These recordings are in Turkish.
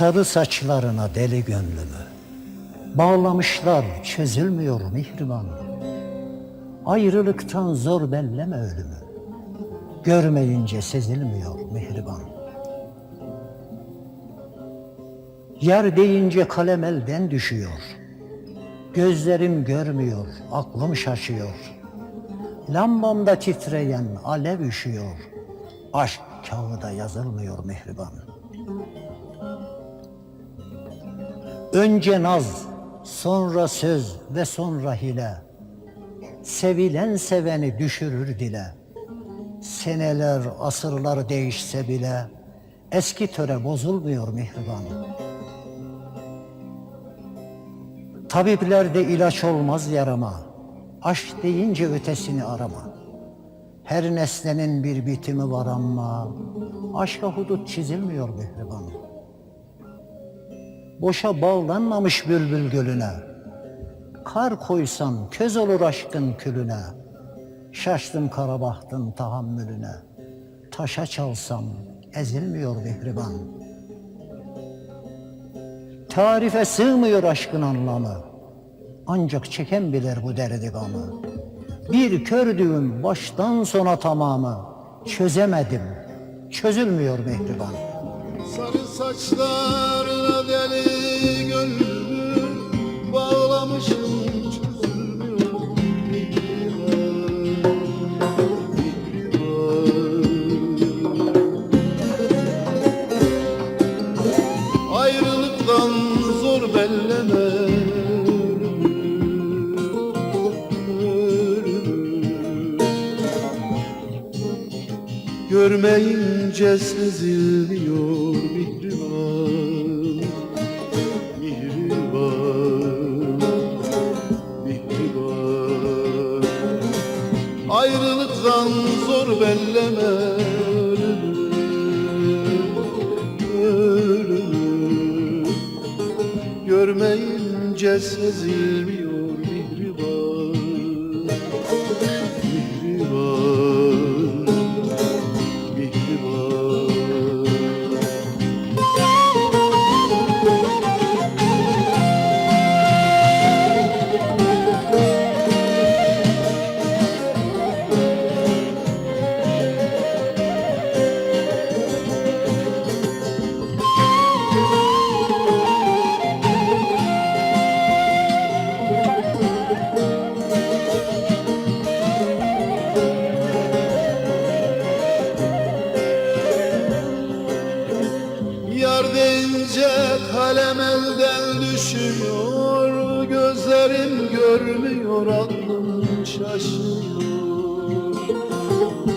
Sarı saçlarına deli gönlümü. Bağlamışlar çözülmüyor mihriban Ayrılıktan zor belleme ölümü. Görmeyince sezilmiyor mihriban. Yer deyince kalem elden düşüyor. Gözlerim görmüyor, aklım şaşıyor. Lambamda titreyen alev üşüyor. Aşk kağıda yazılmıyor mihriban Önce naz, sonra söz ve sonra hile. Sevilen seveni düşürür dile. Seneler, asırlar değişse bile eski töre bozulmuyor mihriban. Tabiplerde ilaç olmaz yarama. Aşk deyince ötesini arama. Her nesnenin bir bitimi var ama aşka hudut çizilmiyor mihriban. Boşa bağlanmamış bülbül gölüne. Kar koysam köz olur aşkın külüne. Şaştım kara bahtın tahammülüne. Taşa çalsam ezilmiyor mihriban. Tarife sığmıyor aşkın anlamı. Ancak çeken bilir bu derdi gamı. Bir kördüğüm baştan sona tamamı. Çözemedim, çözülmüyor mihriban. Saçlarına deli gönlümü Görmeyince sezilmiyor mihriban Mihriban Mihriban. Ayrılıktan zor belleme Görmeyince sezilmiyor kalem elden düşüyor Gözlerim görmüyor aklım şaşıyor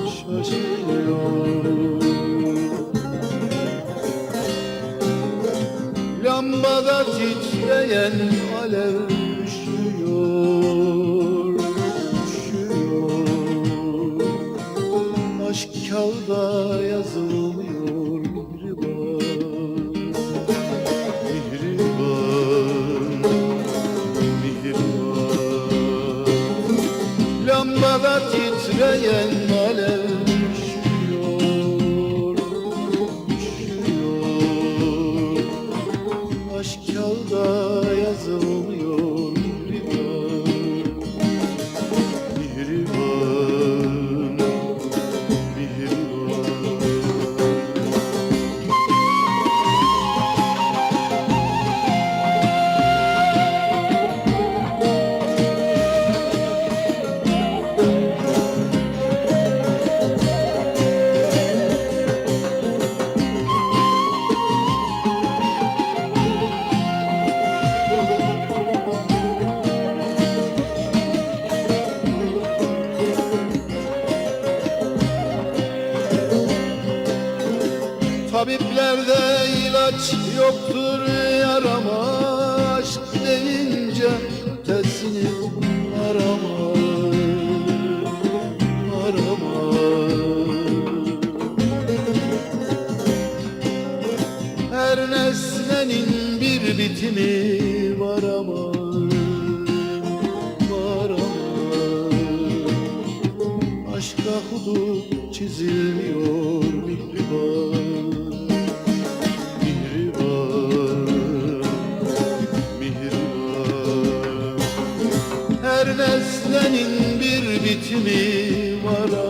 Şaşıyor. Lambada titreyen alev üşüyor Üşüyor. Aşk kağıda yazılmıyor Lambada titreyen alev üşüyor Üşüyor Aşk kağıda yazılmıyor Tabiplerde ilaç yoktur yarama Aşk deyince ötesini arama Arama Her nesnenin bir bitimi var ama Var ama Aşka hudut çizilmiyor bitimi